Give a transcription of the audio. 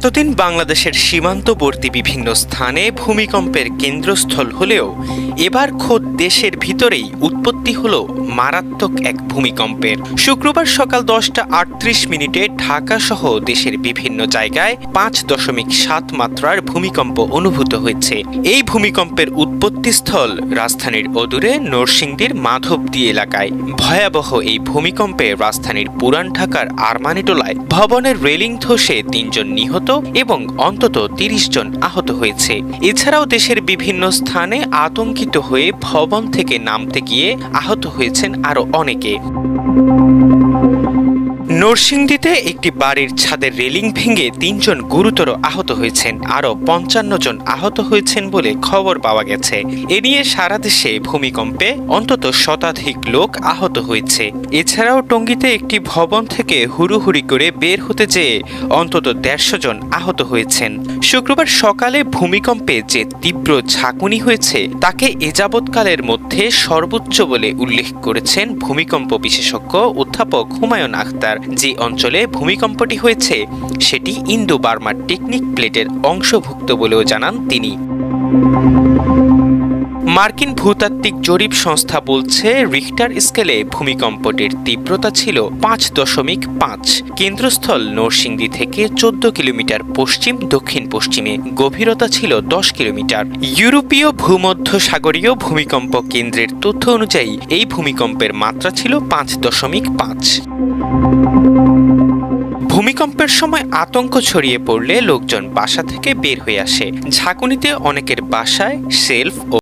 এতদিন বাংলাদেশের সীমান্তবর্তী বিভিন্ন স্থানে ভূমিকম্পের কেন্দ্রস্থল হলেও এবার খোদ দেশের ভিতরেই উৎপত্তি হল মারাত্মক এক ভূমিকম্পের। শুক্রবার সকাল দশটা আটত্রিশ মিনিটে ঢাকা সহ দেশের বিভিন্ন জায়গায় পাঁচ দশমিক সাত মাত্রার ভূমিকম্প অনুভূত হয়েছে। এই ভূমিকম্পের উৎপত্তিস্থল রাজধানীর অদূরে নরসিংদীর মাধবদী এলাকায়। ভয়াবহ এই ভূমিকম্পে রাজধানীর পুরান ঢাকার আরমানিটোলায় ভবনের রেলিং ধসে তিনজন নিহত এবং অন্তত তিরিশ জন আহত হয়েছে। এছাড়াও দেশের বিভিন্ন স্থানে আতঙ্কিত হয়ে ভবন থেকে নামতে গিয়ে আহত হয়েছেন আরও অনেকে। নরসিংদীতে একটি বাড়ির ছাদের রেলিং ভেঙে তিনজন গুরুতর আহত হয়েছেন। আরও পঞ্চান্ন জন আহত হয়েছেন বলে খবর পাওয়া গেছে। এ নিয়ে সারা দেশে ভূমিকম্পে অন্তত শতাধিক লোক আহত হয়েছে। এছাড়াও টঙ্গীতে একটি ভবন থেকে হুড়ুহুড়ি করে বের হতে যেয়ে অন্তত দেড়শো জন আহত হয়েছেন। শুক্রবার সকালে ভূমিকম্পে যে তীব্র ঝাঁকুনি হয়েছে, তাকে এযাবৎকালের মধ্যে সর্বোচ্চ বলে উল্লেখ করেছেন ভূমিকম্প বিশেষজ্ঞ অধ্যাপক হুমায়ুন আখতার। যে অঞ্চলে ভূমিকম্পটি হয়েছে সেটি ইন্দো বার্মার টেকনিক প্লেটের অংশভুক্ত বলেও জানান তিনি। মার্কিন ভূতাত্ত্বিক জরিপ সংস্থা বলছে, রিখটার স্কেলে ভূমিকম্পটির তীব্রতা ছিল পাঁচ দশমিক পাঁচ। কেন্দ্রস্থল নরসিংদী থেকে চোদ্দ কিলোমিটার পশ্চিম, দক্ষিণ পশ্চিমে গভীরতা ছিল দশ কিলোমিটার। ইউরোপীয় ভূমধ্য সাগরীয় ভূমিকম্প কেন্দ্রের তথ্য অনুযায়ী, এই ভূমিকম্পের মাত্রা ছিল পাঁচ দশমিক পাঁচ। ভূমিকম্পের সময় আতঙ্ক ছড়িয়ে পড়লে লোকজন বাসা থেকে বের হয়ে আসে। ঝাঁকুনিতে অনেকের বাসায় সেলফ ও